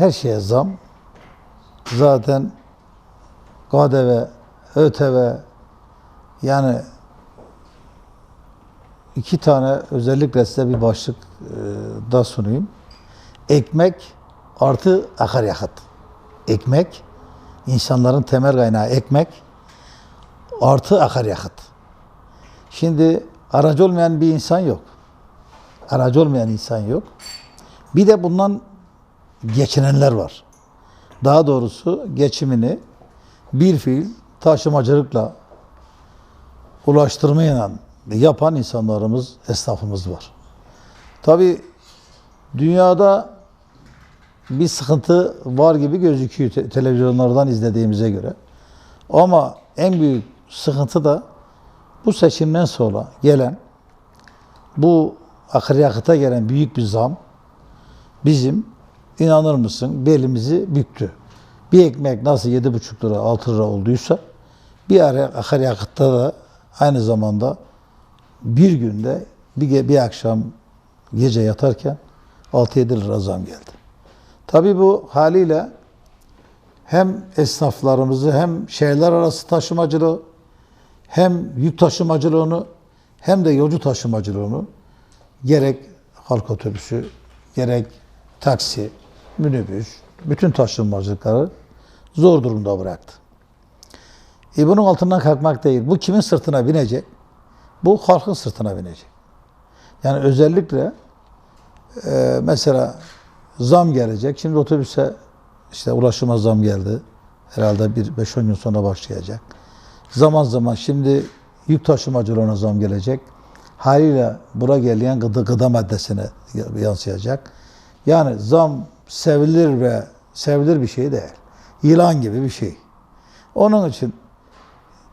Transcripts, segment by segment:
her şeye zam. Zaten KDV, ÖTV yani iki tane özellikle size bir başlık e, da sunayım. Ekmek artı akaryakıt. Ekmek, insanların temel kaynağı ekmek artı akaryakıt. Şimdi aracı olmayan bir insan yok. Aracı olmayan insan yok. Bir de bundan geçinenler var. Daha doğrusu geçimini bir fiil taşımacılıkla ulaştırmayla yapan insanlarımız, esnafımız var. Tabi dünyada bir sıkıntı var gibi gözüküyor te- televizyonlardan izlediğimize göre. Ama en büyük sıkıntı da bu seçimden sonra gelen bu akaryakıta gelen büyük bir zam bizim inanır mısın belimizi büktü. Bir ekmek nasıl 7,5 lira 6 lira olduysa bir ara akaryakıtta da aynı zamanda bir günde bir, bir akşam gece yatarken 6-7 lira zam geldi. Tabii bu haliyle hem esnaflarımızı hem şehirler arası taşımacılığı hem yük taşımacılığını hem de yolcu taşımacılığını gerek halk otobüsü gerek taksi, minibüs, bütün taşımacılıkları zor durumda bıraktı. E bunun altından kalkmak değil. Bu kimin sırtına binecek? Bu halkın sırtına binecek. Yani özellikle e, mesela zam gelecek. Şimdi otobüse işte ulaşıma zam geldi. Herhalde bir 5-10 gün sonra başlayacak. Zaman zaman şimdi yük taşımacılığına zam gelecek. Haliyle bura gelen gıda, gıda maddesine yansıyacak. Yani zam sevilir ve sevilir bir şey değil. Yılan gibi bir şey. Onun için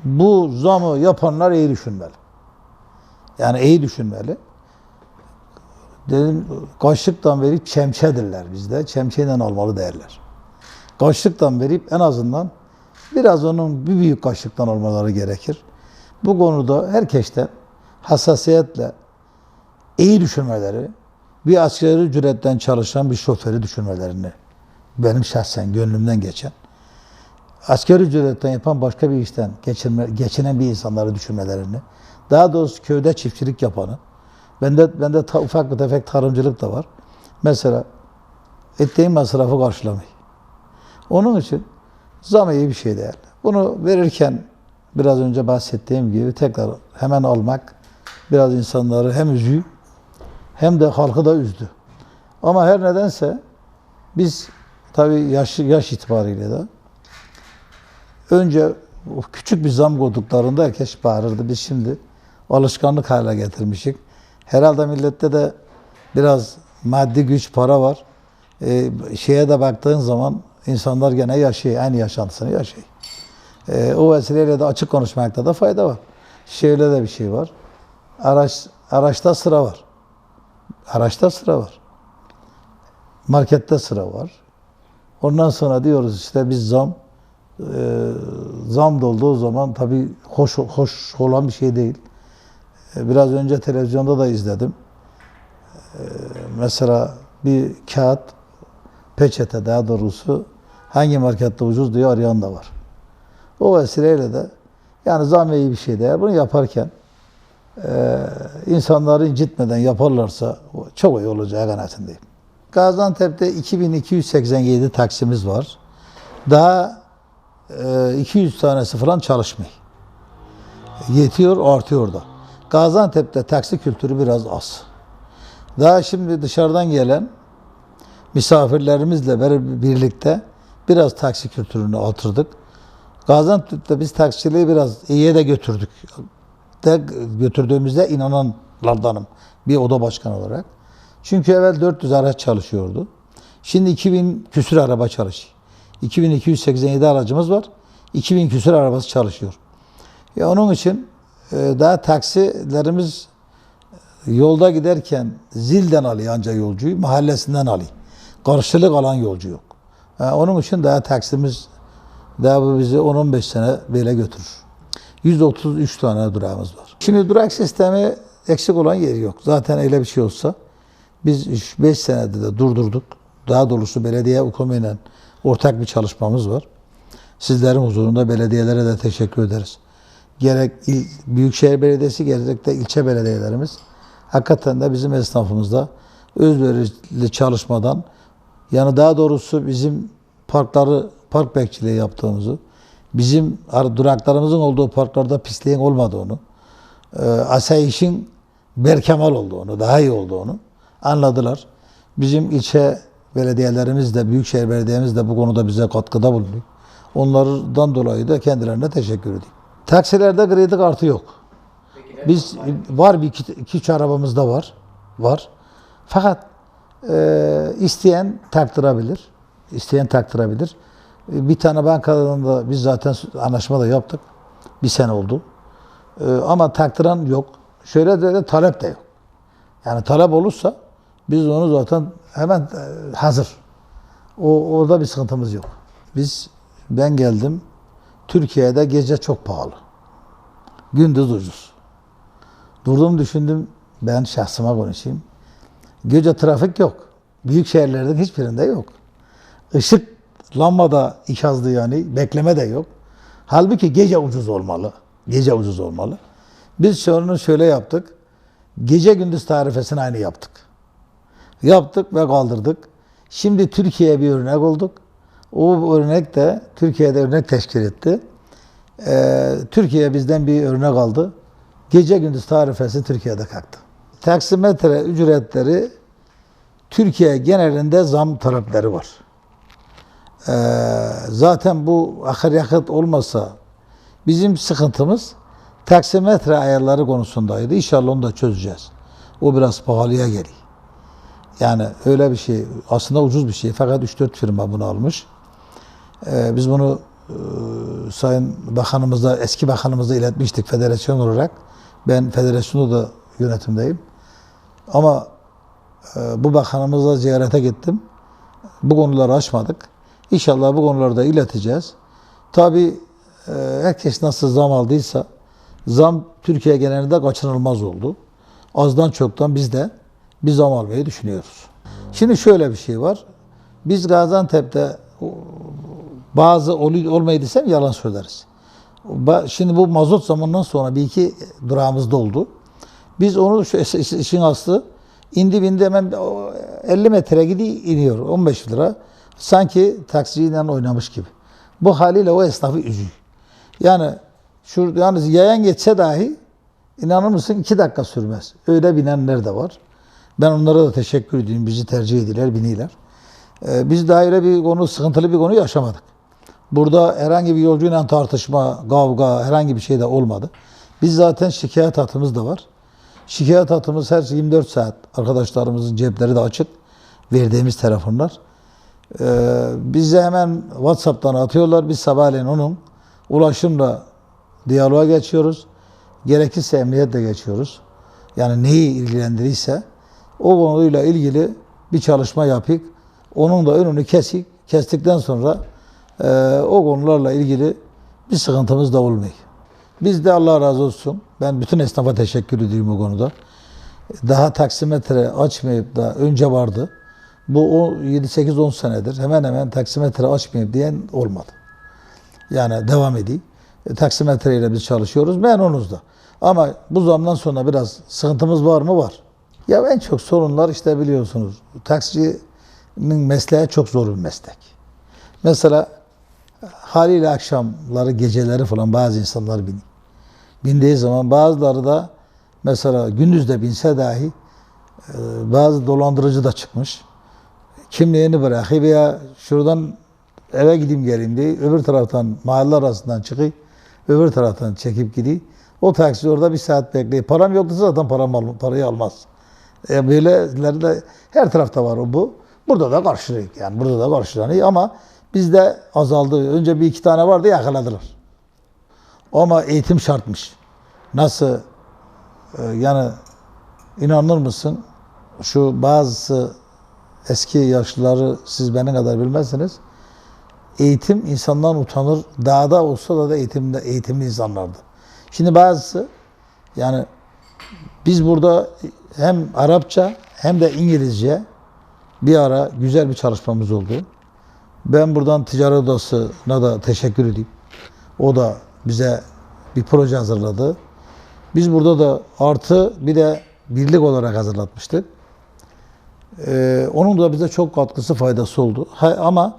bu zamı yapanlar iyi düşünmeli. Yani iyi düşünmeli. Dedim kaşıktan verip çemçedirler bizde. Çemçeyle almalı derler. Kaşıktan verip en azından biraz onun bir büyük kaşıktan almaları gerekir. Bu konuda herkesten hassasiyetle iyi düşünmeleri, bir asgari ücretten çalışan bir şoförü düşünmelerini benim şahsen gönlümden geçen asgari ücretten yapan başka bir işten geçinme, geçinen bir insanları düşünmelerini, daha doğrusu köyde çiftçilik yapanı, bende bende ta, ufak bir tefek tarımcılık da var. Mesela ettiğim masrafı karşılamayı. Onun için zam iyi bir şey değil. Bunu verirken biraz önce bahsettiğim gibi tekrar hemen almak biraz insanları hem üzüyor hem de halkı da üzdü. Ama her nedense biz tabii yaş, yaş itibariyle de önce küçük bir zam koyduklarında herkes bağırırdı. Biz şimdi alışkanlık hale getirmişik. Herhalde millette de biraz maddi güç, para var. Ee, şeye de baktığın zaman insanlar gene yaşıyor. Aynı yaşantısını yaşıyor. Ee, o vesileyle de açık konuşmakta da fayda var. Şöyle de bir şey var. Araç, araçta sıra var. Araçta sıra var. Markette sıra var. Ondan sonra diyoruz işte biz zam e, zam dolduğu zaman tabii hoş hoş olan bir şey değil. E, biraz önce televizyonda da izledim. E, mesela bir kağıt peçete daha doğrusu hangi markette ucuz diye arayan da var. O vesileyle de yani zam iyi bir şey değil. Bunu yaparken e, insanları incitmeden yaparlarsa çok iyi olacağı kanaatindeyim. Gaziantep'te 2287 taksimiz var. Daha e, 200 tanesi falan çalışmıyor. Yetiyor, artıyor da. Gaziantep'te taksi kültürü biraz az. Daha şimdi dışarıdan gelen misafirlerimizle birlikte biraz taksi kültürünü artırdık. Gaziantep'te biz taksiciliği biraz iyiye de götürdük. De götürdüğümüzde inananlardanım bir oda başkanı olarak. Çünkü evvel 400 araç çalışıyordu. Şimdi 2000 küsür araba çalışıyor. 2287 aracımız var. 2000 küsur arabası çalışıyor. Ya onun için e, daha taksilerimiz yolda giderken zilden alıyor ancak yolcuyu, mahallesinden alıyor. Karşılık alan yolcu yok. Ha, onun için daha taksimiz daha bu bizi 10-15 sene böyle götürür. 133 tane durağımız var. Şimdi durak sistemi eksik olan yeri yok. Zaten öyle bir şey olsa biz 5 senede de durdurduk. daha doğrusu belediye UKOM ile ortak bir çalışmamız var. Sizlerin huzurunda belediyelere de teşekkür ederiz. Gerek il, Büyükşehir Belediyesi gerek de ilçe belediyelerimiz hakikaten de bizim esnafımızda özverili çalışmadan yani daha doğrusu bizim parkları park bekçiliği yaptığımızı, bizim ar- duraklarımızın olduğu parklarda pisliğin olmadığını, e, asayişin berkemal olduğunu, daha iyi olduğunu anladılar. Bizim ilçe belediyelerimiz de, Büyükşehir Belediyemiz de bu konuda bize katkıda bulunuyor. Onlardan dolayı da kendilerine teşekkür ediyorum. Taksilerde kredi kartı yok. Biz var bir iki, iki üç arabamız da var. Var. Fakat e, isteyen taktırabilir. İsteyen taktırabilir. E, Bir tane bankadan da biz zaten anlaşma da yaptık. Bir sene oldu. E, ama taktıran yok. Şöyle de, de talep de yok. Yani talep olursa biz onu zaten hemen e, hazır. O orada bir sıkıntımız yok. Biz ben geldim. Türkiye'de gece çok pahalı. Gündüz ucuz. Durdum düşündüm ben şahsıma konuşayım. Gece trafik yok. Büyük şehirlerden hiçbirinde yok. Işık lambada ikazlı yani bekleme de yok. Halbuki gece ucuz olmalı. Gece ucuz olmalı. Biz şunu şöyle yaptık. Gece gündüz tarifesini aynı yaptık. Yaptık ve kaldırdık. Şimdi Türkiye'ye bir örnek olduk. O örnek de Türkiye'de örnek teşkil etti. Ee, Türkiye bizden bir örnek aldı. Gece gündüz tarifesi Türkiye'de kalktı. Taksimetre ücretleri Türkiye genelinde zam talepleri var. Ee, zaten bu akaryakıt olmasa bizim sıkıntımız taksimetre ayarları konusundaydı. İnşallah onu da çözeceğiz. O biraz pahalıya geliyor. Yani öyle bir şey, aslında ucuz bir şey. Fakat 3-4 firma bunu almış. Ee, biz bunu e, Sayın Bakanımıza, eski bakanımıza iletmiştik federasyon olarak. Ben federasyonda da yönetimdeyim. Ama e, bu bakanımıza ziyarete gittim. Bu konuları açmadık. İnşallah bu konuları da ileteceğiz. Tabii e, herkes nasıl zam aldıysa zam Türkiye genelinde kaçınılmaz oldu. Azdan çoktan biz de bir zam almayı düşünüyoruz. Şimdi şöyle bir şey var. Biz Gaziantep'te bazı ol- olmayı desem yalan söyleriz. Şimdi bu mazot zamanından sonra bir iki durağımız doldu. Biz onu şu iş- iş- işin aslı indi bindi hemen o 50 metre gidiyor iniyor 15 lira. Sanki taksiyle oynamış gibi. Bu haliyle o esnafı üzüyor. Yani şu yalnız yayan geçse dahi inanır mısın iki dakika sürmez. Öyle binenler de var. Ben onlara da teşekkür ediyorum. Bizi tercih ediler, biniler. Ee, biz daha öyle bir konu, sıkıntılı bir konu yaşamadık. Burada herhangi bir yolcuyla tartışma, kavga, herhangi bir şey de olmadı. Biz zaten şikayet hatımız da var. Şikayet hatımız her 24 saat. Arkadaşlarımızın cepleri de açık. Verdiğimiz telefonlar. Ee, bize hemen WhatsApp'tan atıyorlar. Biz sabahleyin onun ulaşımla diyaloğa geçiyoruz. Gerekirse emniyetle geçiyoruz. Yani neyi ilgilendirirse o konuyla ilgili bir çalışma yapıp onun da önünü kesik. Kestikten sonra e, o konularla ilgili bir sıkıntımız da olmuyor. Biz de Allah razı olsun. Ben bütün esnafa teşekkür ediyorum bu konuda. Daha taksimetre açmayıp da önce vardı. Bu o 7-8-10 senedir hemen hemen taksimetre açmayıp diyen olmadı. Yani devam edeyim. E, taksimetreyle biz çalışıyoruz. Memnunuz da. Ama bu zamdan sonra biraz sıkıntımız var mı? Var. Ya en çok sorunlar işte biliyorsunuz. Taksicinin mesleği çok zor bir meslek. Mesela haliyle akşamları, geceleri falan bazı insanlar biniyor. Bindiği zaman bazıları da mesela gündüz de binse dahi e, bazı dolandırıcı da çıkmış. Kimliğini bırakıyor veya şuradan eve gideyim geleyim diye öbür taraftan mahalle arasından çıkıyor. Öbür taraftan çekip gidiyor. O taksi orada bir saat bekliyor. Param yoktu zaten param al, parayı almaz. E böyleleri de her tarafta var o bu. Burada da karşılıyor yani burada da karşılanıyor ama bizde azaldı. Önce bir iki tane vardı yakaladılar. Ama eğitim şartmış. Nasıl e, yani inanır mısın şu bazı eski yaşlıları siz benim kadar bilmezsiniz. Eğitim insandan utanır. Dağda olsa da, da eğitimde eğitimli insanlardı. Şimdi bazısı yani biz burada hem Arapça hem de İngilizce bir ara güzel bir çalışmamız oldu. Ben buradan ticaret odasına da teşekkür edeyim. O da bize bir proje hazırladı. Biz burada da artı bir de birlik olarak hazırlatmıştık. Ee, onun da bize çok katkısı faydası oldu. Ha, ama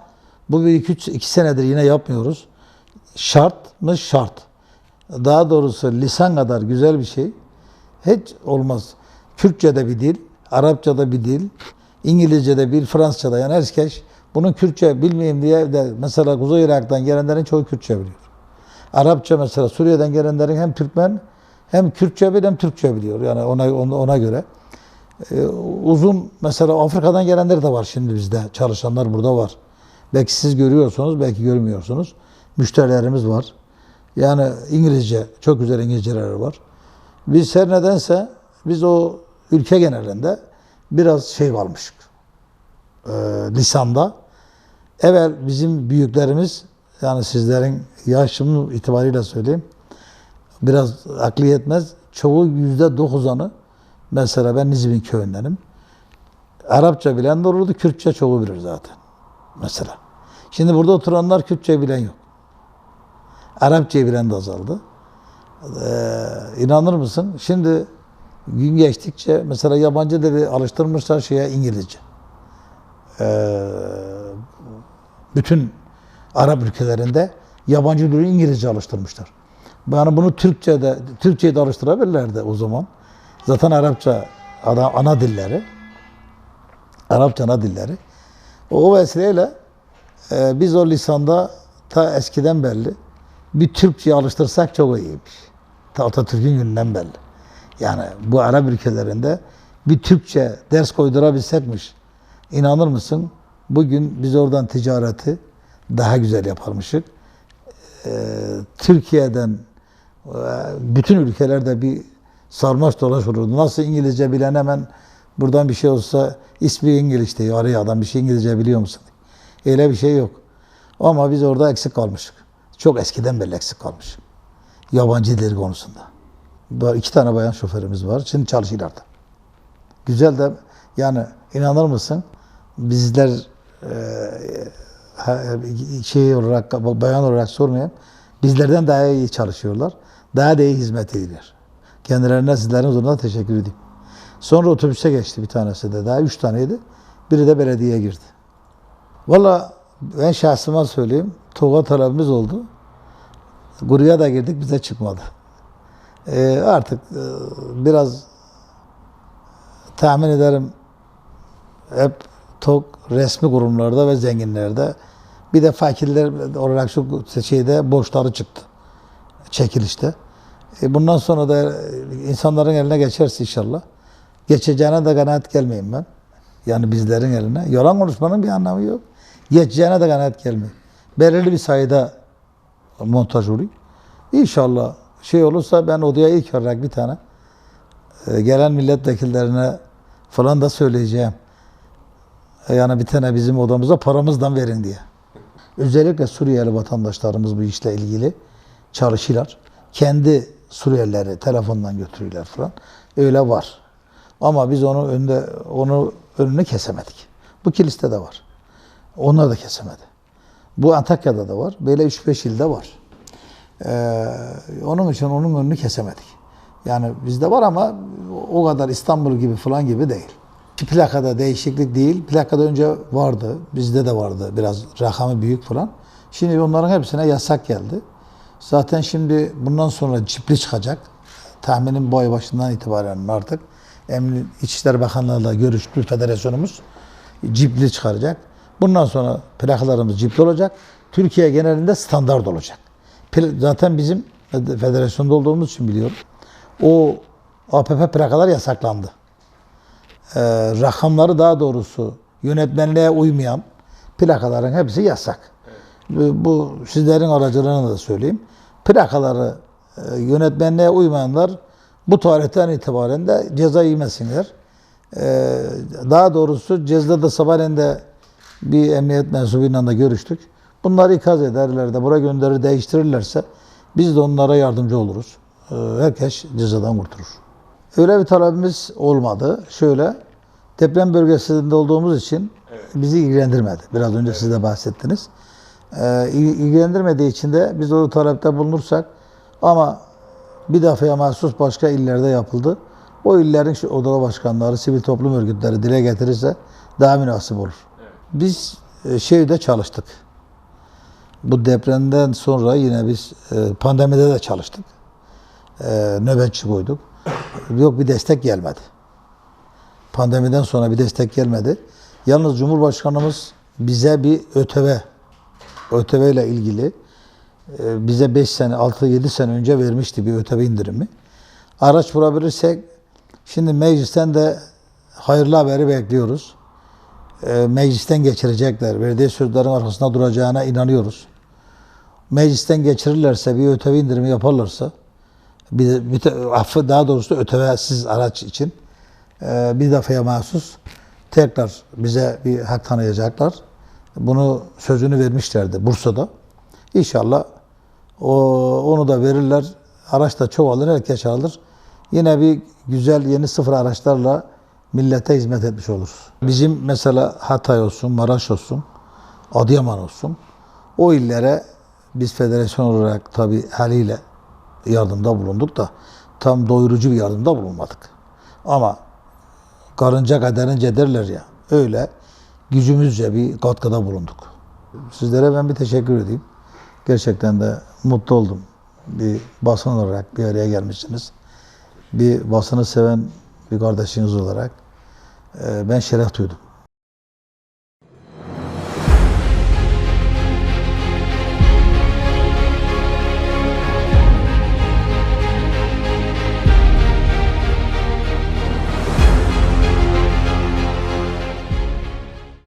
bu bir iki, üç- iki senedir yine yapmıyoruz. Şart mı? Şart. Daha doğrusu lisan kadar güzel bir şey hiç olmaz. Kürtçe'de bir dil, Arapça'da bir dil, İngilizce'de bir, Fransızca'da yani herkes bunun Kürtçe bilmeyeyim diye de mesela Kuzey Irak'tan gelenlerin çoğu Kürtçe biliyor. Arapça mesela Suriye'den gelenlerin hem Türkmen hem Kürtçe biliyor hem Türkçe biliyor yani ona, ona göre. Ee, uzun mesela Afrika'dan gelenler de var şimdi bizde. Çalışanlar burada var. Belki siz görüyorsunuz, belki görmüyorsunuz. Müşterilerimiz var. Yani İngilizce, çok güzel İngilizceleri var. Biz her nedense biz o ülke genelinde biraz şey kalmışık. Ee, lisanda. Evvel bizim büyüklerimiz yani sizlerin yaşım itibariyle söyleyeyim biraz aklı yetmez. Çoğu yüzde dokuzanı mesela ben Nizip'in köyündenim. Arapça bilen de olurdu, Kürtçe çoğu bilir zaten. Mesela. Şimdi burada oturanlar Kürtçe bilen yok. Arapçayı bilen de azaldı. Ee, inanır mısın? Şimdi gün geçtikçe mesela yabancı dili alıştırmışlar şeye İngilizce. Ee, bütün Arap ülkelerinde yabancı dili İngilizce alıştırmışlar. Yani bunu Türkçe'de, Türkçe'yi de alıştırabilirlerdi o zaman. Zaten Arapça ana, ana dilleri. Arapça ana dilleri. O vesileyle e, biz o lisanda ta eskiden belli bir Türkçeyi alıştırsak çok iyiymiş. Ta Atatürk'ün gününden belli. Yani bu Arap ülkelerinde bir Türkçe ders koydurabilsekmiş. İnanır mısın? Bugün biz oradan ticareti daha güzel yaparmışık. Ee, Türkiye'den e, bütün ülkelerde bir sarmaş dolaş olurdu. Nasıl İngilizce bilen hemen buradan bir şey olsa ismi İngiliz diyor. Arıyor adam bir şey İngilizce biliyor musun? Öyle bir şey yok. Ama biz orada eksik kalmışık. Çok eskiden beri eksik kalmışık. Yabancı dil konusunda. İki tane bayan şoförümüz var. Şimdi çalışıyorlar da. Güzel de yani inanır mısın? Bizler e, ha- şey olarak bayan olarak sormayayım. Bizlerden daha iyi çalışıyorlar. Daha da iyi hizmet ediyorlar. Kendilerine sizlerin huzurunda teşekkür edeyim. Sonra otobüse geçti bir tanesi de. Daha üç taneydi. Biri de belediyeye girdi. Valla ben şahsıma söyleyeyim. TOG'a talebimiz oldu. Guruya da girdik bize çıkmadı. Ee, artık e, biraz tahmin ederim hep TOG resmi kurumlarda ve zenginlerde bir de fakirler olarak şu şeyde borçları çıktı. Çekilişte. E, bundan sonra da insanların eline geçerse inşallah geçeceğine de kanaat gelmeyeyim ben. Yani bizlerin eline. Yalan konuşmanın bir anlamı yok. Geçeceğine de kanaat gelmeyin. Belirli bir sayıda montaj oluyor. İnşallah şey olursa ben odaya ilk olarak bir tane e, gelen milletvekillerine falan da söyleyeceğim. E, Yani bir tane bizim odamıza paramızdan verin diye. Özellikle Suriyeli vatandaşlarımız bu işle ilgili çalışırlar. Kendi Suriyelileri telefondan götürüyorlar falan. Öyle var. Ama biz onu önde onu önünü kesemedik. Bu kiliste de var. Onlar da kesemedi. Bu Antakya'da da var. Böyle 3-5 ilde var. Ee, onun için onun önünü kesemedik. Yani bizde var ama o kadar İstanbul gibi falan gibi değil. Plakada değişiklik değil. Plakada önce vardı. Bizde de vardı. Biraz rakamı büyük falan. Şimdi onların hepsine yasak geldi. Zaten şimdi bundan sonra cipli çıkacak. Tahminim bu ay başından itibaren artık. Emni İçişleri Bakanlığı'yla görüştü federasyonumuz. Cipli çıkaracak. Bundan sonra plakalarımız cipli olacak. Türkiye genelinde standart olacak. Zaten bizim federasyonda olduğumuz için biliyorum. O APP plakalar yasaklandı. Ee, rakamları daha doğrusu yönetmenliğe uymayan plakaların hepsi yasak. Bu, sizlerin aracılığını da söyleyeyim. Plakaları e, yönetmenliğe uymayanlar bu tarihten itibaren de ceza yemesinler. Ee, daha doğrusu cezada sabahleyin de bir emniyet mensubuyla da görüştük. Bunları ikaz ederler de buraya gönderir değiştirirlerse biz de onlara yardımcı oluruz. Ee, herkes cezadan kurtulur. Öyle bir talebimiz olmadı. Şöyle Deprem bölgesinde olduğumuz için bizi ilgilendirmedi. Biraz önce siz de bahsettiniz. İl- ilgilendirmediği için de biz o talepte bulunursak ama bir defaya mahsus başka illerde yapıldı. O illerin odalı başkanları, sivil toplum örgütleri dile getirirse daha münasip olur. Biz e, şeyde çalıştık. Bu depremden sonra yine biz e, pandemide de çalıştık. E, nöbetçi koyduk. Yok bir destek gelmedi. Pandemiden sonra bir destek gelmedi. Yalnız Cumhurbaşkanımız bize bir ÖTV, ÖTV ile ilgili e, bize 5 sene, 6-7 sene önce vermişti bir ÖTV indirimi. Araç bulabilirsek şimdi meclisten de hayırlı haberi bekliyoruz. E, Meclisten geçirecekler. Verdiği sözlerin arkasında duracağına inanıyoruz. Meclisten geçirirlerse bir ÖTV indirimi yaparlarsa bir, bir affı daha doğrusu ÖTV'siz araç için e, bir defaya mahsus tekrar bize bir hak tanıyacaklar. Bunu sözünü vermişlerdi Bursa'da. İnşallah o, onu da verirler. Araç da çoğalır, herkes alır. Yine bir güzel yeni sıfır araçlarla millete hizmet etmiş oluruz. Bizim mesela Hatay olsun, Maraş olsun, Adıyaman olsun. O illere biz federasyon olarak tabii haliyle yardımda bulunduk da tam doyurucu bir yardımda bulunmadık. Ama karınca kaderince derler ya öyle gücümüzce bir katkıda bulunduk. Sizlere ben bir teşekkür edeyim. Gerçekten de mutlu oldum. Bir basın olarak bir araya gelmişsiniz. Bir basını seven bir kardeşiniz olarak e, ben şeref duydum.